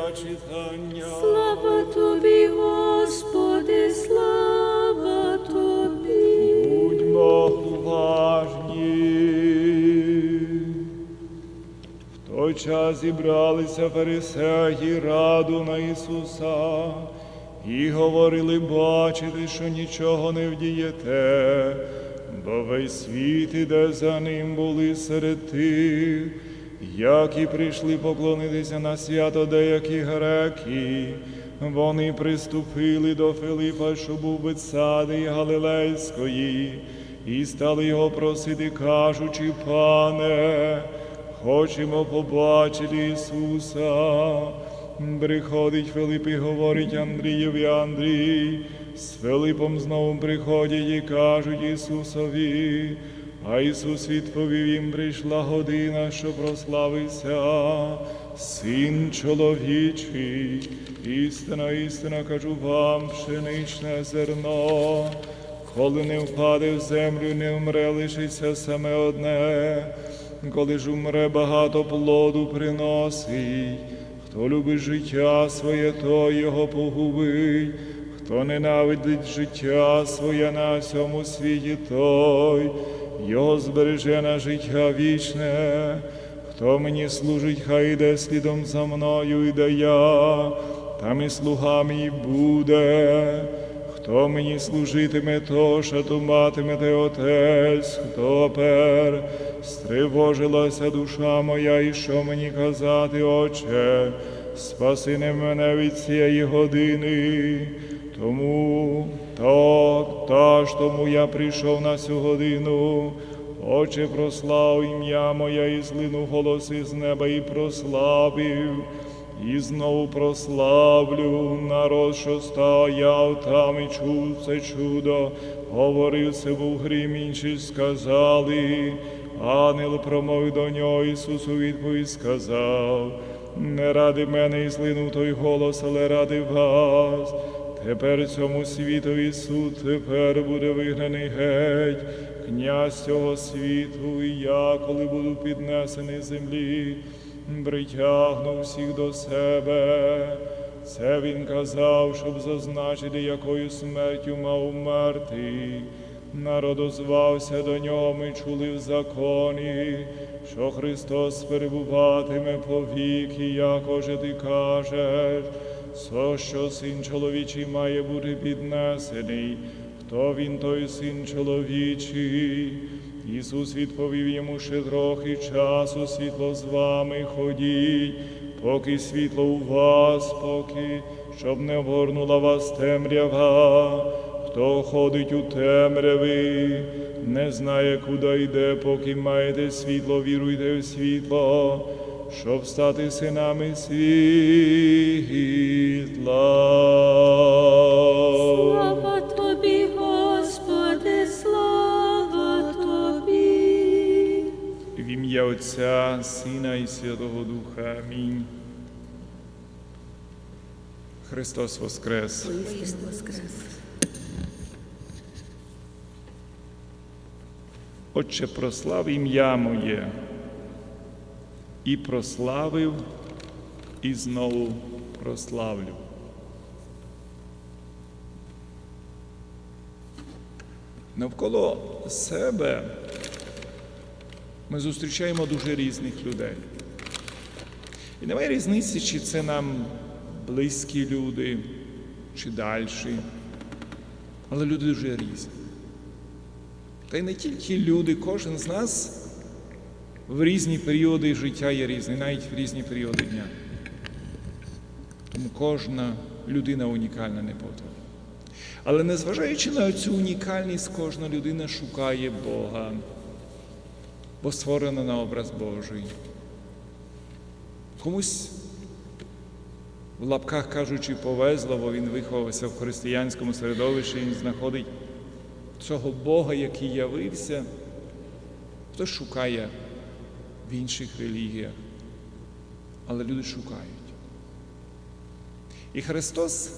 Євангелія читання. Слава тобі, Господи, слава тобі. Будьмо уважні. В той час зібралися фарисеї раду на Ісуса і говорили, бачите, що нічого не вдієте, бо весь світ іде за ним були серед тих, які прийшли поклонитися на свято деякі греки. Вони приступили до Филипа, що був Бетсади Галилейської, і стали його просити, кажучи, пане, хочемо побачити Ісуса. Приходить Филип і говорить Андрієві Андрій. З Филипом знову приходять і кажуть Ісусові. А Ісус відповів їм, прийшла година, що прославився Син чоловічий. Істина, істина кажу вам, пшеничне зерно, коли не впаде в землю, не вмре, лишиться саме одне, коли ж умре багато плоду приносить. Хто любить життя своє, то його погубить, хто ненавидить життя своє на всьому світі, той його збереже на життя вічне. Хто мені служить, хай йде слідом за мною, іде я, там і слуга мій буде. Хто мені служитиме, то шатуматиме отець, хто пер, стривожилася душа моя, і що мені казати, Отче, спаси не мене від цієї години. Тому так, та ж тому я прийшов на цю годину. Отче, прослав ім'я моє, і злинув голоси з неба, і прославив, і знову прославлю народ, що стояв там і чув це чудо, говорив це був грім, інші сказали. Ангел промовив до нього, Ісус у відповідь сказав, не ради мене і злинув той голос, але ради вас. Тепер цьому світові суд тепер буде вигнаний геть, князь цього світу, і я, коли буду піднесений землі, притягну всіх до себе. Це він казав, щоб зазначити, якою смертю мав умерти. Народ озвався до нього, ми чули в законі, що Христос перебуватиме по повіки, якоже ти кажеш, со що син чоловічий має бути піднесений, хто він той син чоловічий? Ісус відповів йому ще трохи часу, світло з вами ходіть, поки світло у вас, поки щоб не обгорнула вас темрява. Хто ходить у темряві, не знає, куди йде, поки маєте світло, віруйте в світло, щоб стати синами світла. Слава тобі, Господи, слава тобі. В ім'я Отця, Сина і Святого Духа. Амінь. Христос Воскрес! Христ воскрес. Отче, прослав ім'я моє, і прославив, і знову прославлю. Навколо себе ми зустрічаємо дуже різних людей. І немає різниці, чи це нам близькі люди, чи дальші, але люди дуже різні. Та й не тільки люди, кожен з нас в різні періоди життя є різний, навіть в різні періоди дня. Тому кожна людина унікальна не. Але незважаючи на цю унікальність, кожна людина шукає Бога, бо створена на образ Божий. Комусь в лапках кажучи, повезло, бо він виховався в християнському середовищі, він знаходить цього Бога, який явився, хтось шукає в інших релігіях, але люди шукають. І Христос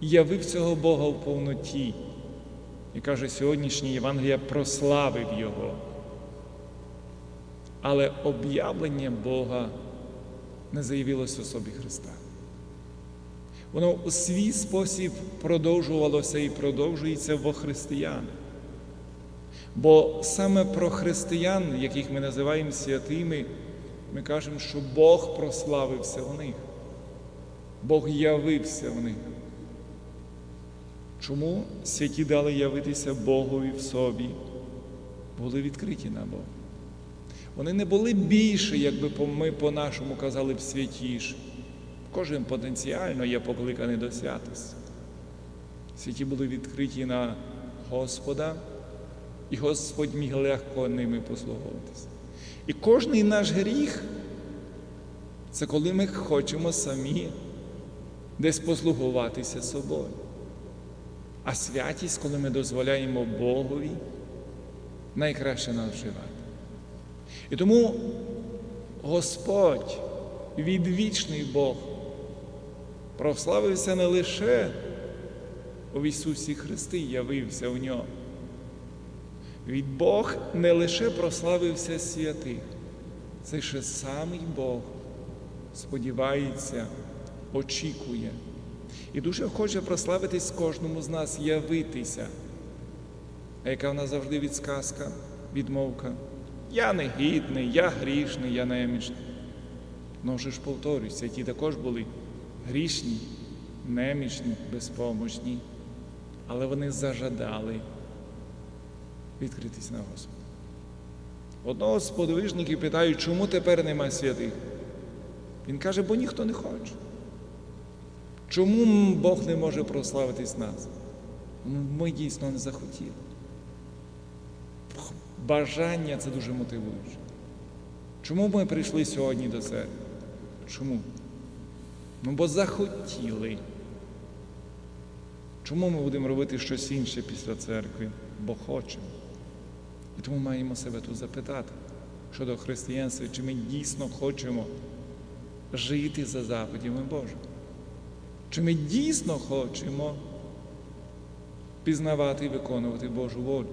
явив цього Бога в повноті. І каже, сьогоднішнє Євангелія прославив Його. Але об'явлення Бога не заявилось в особі Христа. Воно у свій спосіб продовжувалося і продовжується во християн. Бо саме про християн, яких ми називаємо святими, ми кажемо, що Бог прославився в них, Бог явився в них. Чому святі дали явитися Богові в собі? Були відкриті на Бога. Вони не були більше, якби ми по-нашому казали б святіші. Кожен потенціально є покликаний до святості. Святі були відкриті на Господа, і Господь міг легко ними послуговуватися. І кожний наш гріх це коли ми хочемо самі десь послугуватися собою. А святість, коли ми дозволяємо Богові найкраще нас вживати. І тому Господь, відвічний Бог, прославився не лише у Ісусі Христі, явився в ньому. Від Бог не лише прославився святих, це ще самий Бог сподівається, очікує. І дуже хоче прославитись кожному з нас, явитися. А яка в нас завжди відсказка, відмовка? Я негідний, я грішний, я немічний. Ну вже ж повторюся, ті також були грішні, немічні, безпомощні, але вони зажадали відкритись на Господа. Одного з подвижників питають, чому тепер нема святих? Він каже, бо ніхто не хоче. Чому Бог не може прославитись нас? Ми дійсно не захотіли. Бажання це дуже мотивуюче. Чому ми прийшли сьогодні до церкви? Чому? Ну, бо захотіли. Чому ми будемо робити щось інше після церкви? Бо хочемо. І тому маємо себе тут запитати щодо християнства, чи ми дійсно хочемо жити за заповідями Божими. Чи ми дійсно хочемо пізнавати і виконувати Божу волю?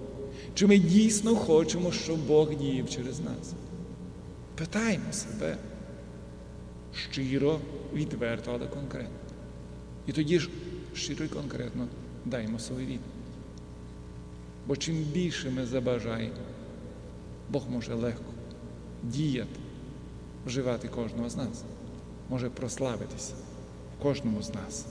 Чи ми дійсно хочемо, щоб Бог діяв через нас? Питаємо себе щиро, відверто, але конкретно. І тоді ж щиро і конкретно даємо свою відповідь. Бо чим більше ми забажаємо, Бог може легко діяти, вживати кожного з нас, може прославитися в кожному з нас.